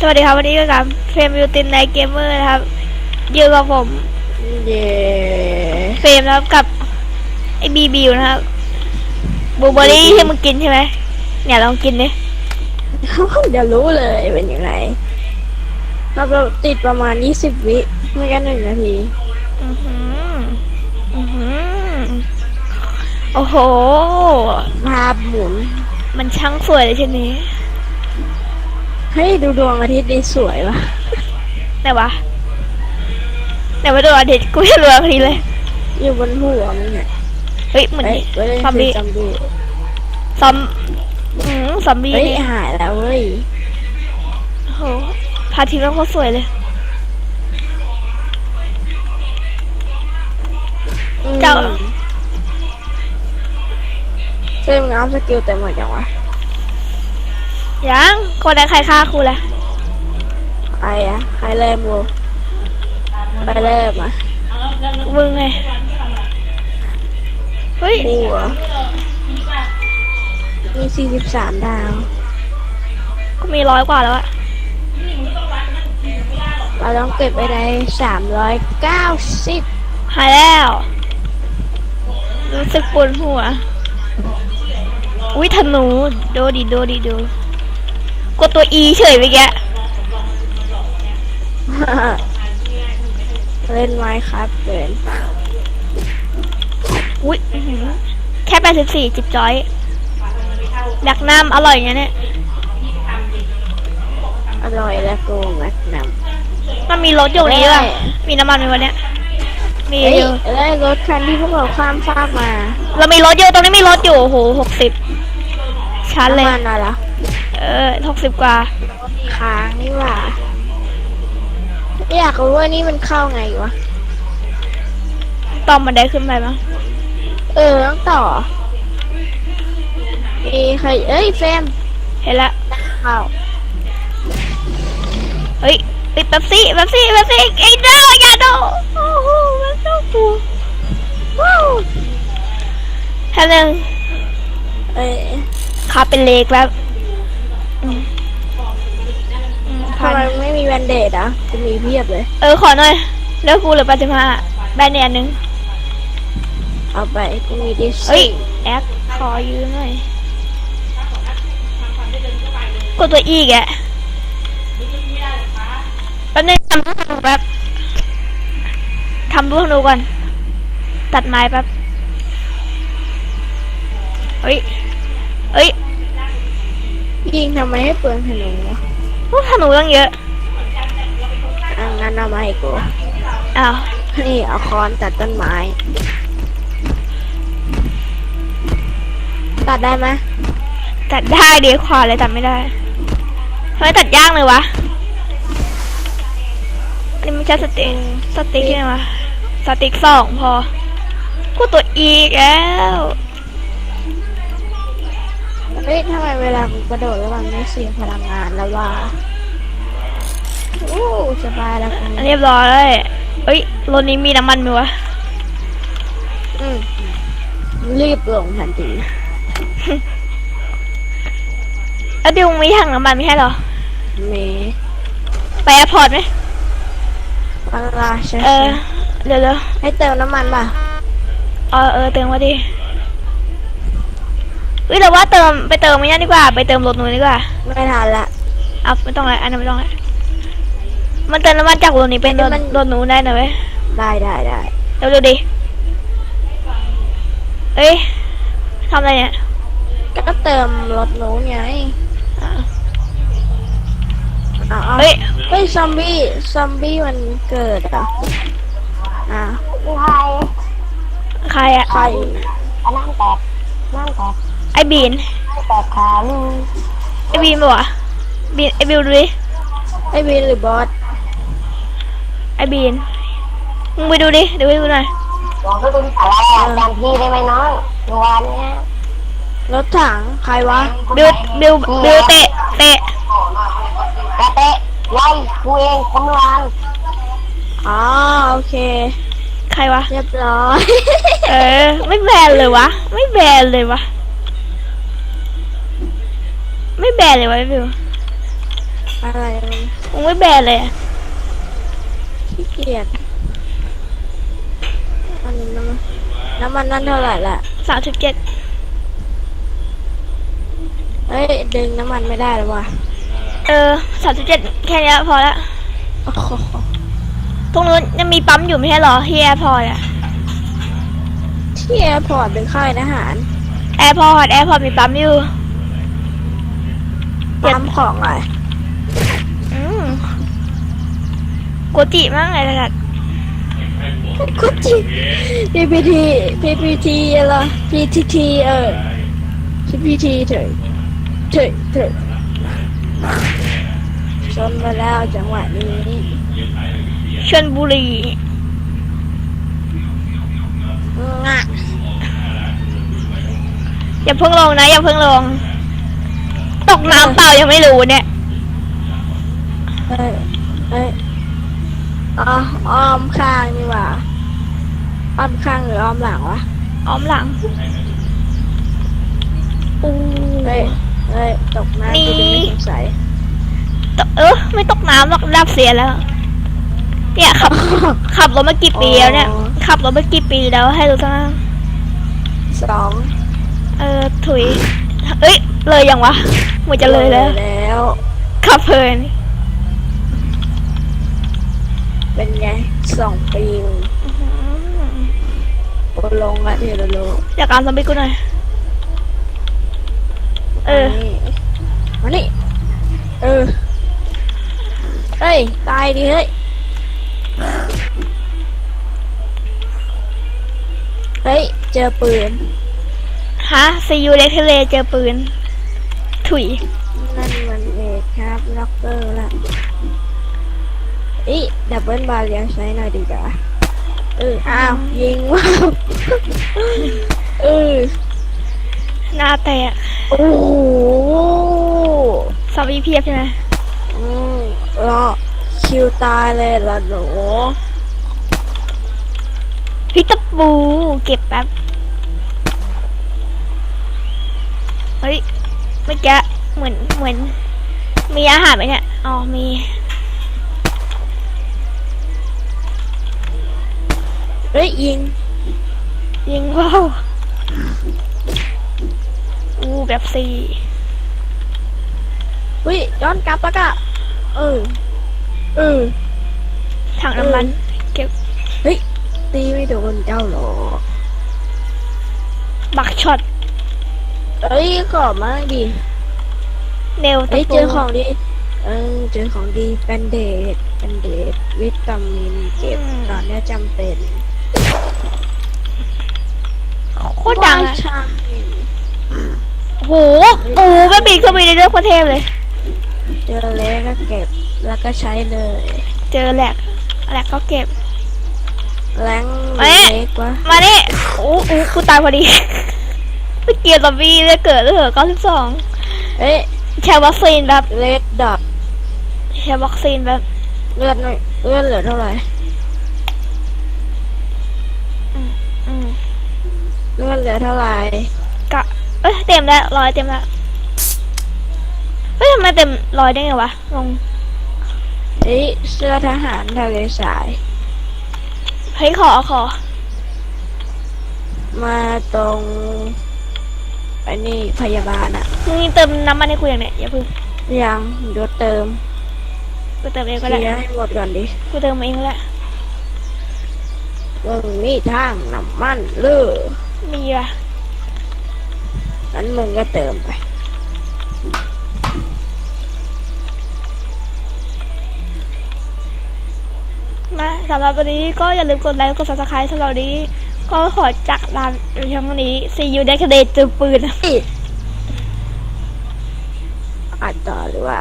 สวัสดีครับวันนี้ก็กับเฟรมยูตินในเกมเมอร์นะครับอยู่กับผมเย่เฟรมนะครับกับไอบีบิวนะครับบลูเบอร์รี่ที่มึงกินใช่ไหมเนี่ยลองกินดิเดี๋ยวรู้เลยเป็นยังไงเราติดประมาณ20วิไม่กันหนึ่งนาทีอือหืออือหือโอ้โห ภาพหมุน มันช่างสวยเลยทีนี้เฮ้ยดูดวงอาทิตย์ดีสวยวะไหนวะไหนวะดูอาทิตย์กูไม่รู้อาทิตย์เลย อยู่บนหัวมึงเนี่ยเฮ้ยเหมือนเฮ้ยเฮ้ยซอมบี้ซอมบี้ซอมอืมซอมบี้เฮ้ยนี่หายแล้วเว้ยโอ้โหพระอาทิตย์มันโคตรสวยเลย อืมเจ้าเฮ้ยมึงเอาสกิลเต็มหมดยังวะ ยังคนไหนใครฆ่าครูล่ะใครอะใครเริ่มวไปเริ่มอะมึงไงเฮ้ยกูเหรอมี43ดาวกูมีร้อยกว่าแล้วอะเราต้องเก็บไปได้390หายแล้ว รู้สึกปวดหัว อุ้ยธนู โดดิโดดิโด กดตัว E เฉยไปแกะเล่นไม้ครับเกินอุ้ยอื้อหือแค่แปดสิบสี่จิบจอยดักน้ำอร่อยอย่างเงี้ยเนี่ย อร่อยและโกงแมกนัมมันมีรถอยู่นี้ด้วยได้มีน้ำมันไหมวันเนี้ย มีเฮ้ยอยู่ได้รถคันที่พวกเราข้ามฟากมา เรามีรถอยู่ตรงนี้มีรถอยู่โอ้โหหกสิบชันเลยน้ำมันอะไรล่ะ เออหกสิบกว่า ค้างนี่หว่าอยากรู้ว่านี่มันเข้าไงวะต่อมมันได้ขึ้นไปมั้งเออต้องต่อมีใครเอ้ยเฟรมเห็นละเข้าเฮ้ยติดแป๊บซี่แป๊บซี่แป๊บซี่ไอ้เด้ออย่าโดโอ้โหมันเจ้าปูว้าวฮัลโหลเอ้ยขาเป็นเล็กแล้ว ทำพัน ไมไม่มีแวนเดดอะจะมีเพียบเลย เออขอหน่อยเลือกกูเหลือแปดสิบห้าได้เนี่ยอันหนึงเอาไปกูมีดิสเฮ้ย แอคขอยืมหน่อย กดตัวอีกแกแป๊บนึงทำรูปหนูแป๊บทำรูปหนูก่อน ตัดไม้แป๊บ เฮ้ย เฮ้ย ยิงทำไมให้เปลืองธนูวะ พวกธนูตั้งเยอะอะงั้นเอามาให้กูอ้าวนี่เอาค้อนตัดต้นไม้ ตัดได้ไหมตัดได้เดี๋ยวขวาเลยตัดไม่ได้ทำไมตัดยากเลยวะนี่ไม่ใช่สติ๊กสติ๊กใช่ไหมวะสติ๊กสองพอกูตัวอีกแล้ว เฮ้ยทำไมเวลากูกระโดดแล้วมันไม่เสียพลังงานแล้ววะโอ้สบายแล้วกูอันเรียบร้อยเลยเอ้ยรถนี้มีน้ำมันไหมวะ อืมรีบลงทันทีแล้วดิวมีถังน้ำมันไม่ใช่เหรอเมไปแอร์พอร์ตไหมปลาใช่เออเดี๋ยวเดี๋ยวให้เติมน้ำมันป่ะ เออเออเติมมาดิเอ้ยแต่ว่าเติมไปเติมไม่ยังดีกว่า ไปเติมรถหนูดีกว่าไม่ทันละเอาไม่ต้องอะไรอันนั้นไม่ต้องอะไรมันเติมน้ำมันจากรถนี้เป็นรถมันรถหนูได้นะเว้ยได้ได้ได้เร็วๆดิเอ้ยทำอะไรเนี่ยก็เติมรถหนูไงอะเอาเอาเฮ้ยเฮ้ยซอมบี้ซอมบี้มันเกิดเหรอะอะใครอะใครน้ำแตกน้ำแตก ไอบีนแตกขาลูกไอบีนปะวะบีนไอบิวดูดิไอ้วินหรือบอสไอบีนมึงไปดูดิเดี๋ยวไปดูหน่อยบอกก็ดูอะไรอะจำพี่ได้ไหมน้องเมื่อวานเนี้ยรถถังใครวะบิวบิวบิวเตะเตะกระเตะไล่กูเองคนเมื่อวานอ๋อโอเค ใครวะ เรียบร้อย เออ ไม่แบนเลยวะ ไม่แบนเลยวะ ไม่แบนเลยวะไอ้บิวอะไรมึงมึงไม่แบนเลยอะขี้เกียจอันนี้น้ำมันน้ำมันนั่นเท่าไหร่ละสามสิบเจ็ดเฮ้ยดึงน้ำมันไม่ได้หรอวะเออสามสิบเจ็ดแค่เนี้ยพอละโอ้โหตรงนู้นยังมีปั๊มอยู่ไม่ใช่เหรอที่แอร์พอร์ตอะที่แอร์พอร์ตเป็นค่ายทหารแอร์พอร์ตแอร์พอร์ตมีปั๊มอยู่เดี๋ยว ปั๊มของอะไรอืมโกจิมากเลยนะกุจิ PPT PPT อะไร PTT เออ PPT เถอะเถอะเถอะชนไปแล้วจังหวะนี้ชลบุรีงะอย่าเพิ่งลงนะ อย่าเพิ่งลง ตกน้ำเปล่ายังไม่รู้เนี่ย เอ้ยเอ้ยอ๋ออ้อมข้างนี่หว่าอ้อมข้างหรืออ้อมหลังวะอ้อมหลังอู้เฮ้ยเฮ้ยตกน้ำนี่กูดูไม่สงสัยตกเออไม่ตกน้ำหรอกดับเสียแล้ว เนี่ยขับ ขับรถมากี่ปีแล้วเนี่ยอ๋อขับรถมากี่ปีแล้วให้รู้จักบ้างสอง เออถุย เอ้ย เลยยังวะเหมือนจะเลยแล้ว แล้วขับเพลินเป็นไงสองปีมึงอื้อหือโอลงละเทโลโลอยากการซอมบี้กูหน่อย เออ มานี่ เออ เฮ้ย ตายดิเฮ้ย เฮ้ย เจอปืน ฮะซียูเล็กทะเลเจอปืน ถุยนั่นมันเอกครับล็อกเกอร์ละอีดับเบิลบาร์เลียใช้หน่อยดีกว่าเอออ้าวยิงว้าวเออหน้าแตกโอ้โหซอมบี้เพียบใช่ไหมอืมรอคิวตายเลยละหนูพิกตะปูเก็บแป๊บเฮ้ย เมื่อกี้เหมือนเหมือน มีอาหารไหมเนี่ยอ๋อมีเฮ้ยยิง ยิงว่าวอู้แบบซีเฮ้ยย้อนกลับแล้วก็เออเออถังน้ำมันเก็บเฮ้ยตีไม่โดนเจ้าหรอกบักช็อต เอ้ยขอมาดิเนวตะเฮ้ยปูเจอของดี เออเจอของดีเป็นเดทเป็นเดทวิตามินเก็บตอนเนี้ยจำเป็นโคตรดังอะใช่โหปูแบบบินเข้าไปในเรื่องประเทศเลย เจอเล็กก็เก็บแล้วก็ใช้เลยเจอแหลกแหลกก็เก็บ แรงเอ๊ะ เล็กวะมานี่อู้อู้กูตายพอดี เมื่อกี้ซอมบี้เลยเกิดเหลือเก้าสิบสองเอ้ยแชร์วัคซีนแบบเลดดอทแชร์วัคซีนแบบเลือดหน่อยเลือดเหลือเท่าไหร่อืมเลือดเหลือเท่าไหร่กะเอ้ยเต็มแล้วร้อยเต็มแล้วเฮ้ยทำไมเต็มร้อยได้ไงวะงงเฮ้ยเสื้อทหารทะเลสายเฮ้ยขอขอ มาตรง ไอ้นี่พยาบาลอะมึงเติมน้ำมันให้กูอย่างเนี้ยอย่าเพิ่งยังเดี๋ยวเติมกูเติมเองเคก็ลีได้ยร์ให้หมดก่อนดิกูเติมเองก็ได้มึงมีทางน้ำมันเลือมีว่ะนั้นมึงก็เติมไปมาสำหรับวันนี้ก็อย่าลืมกดไลค์กดซับสไครต์สำหรับวันนี้ ก็ขอจากลาครั้งนี้ซีอยู่ในคดีจูปืนอัดต่อหรือว่า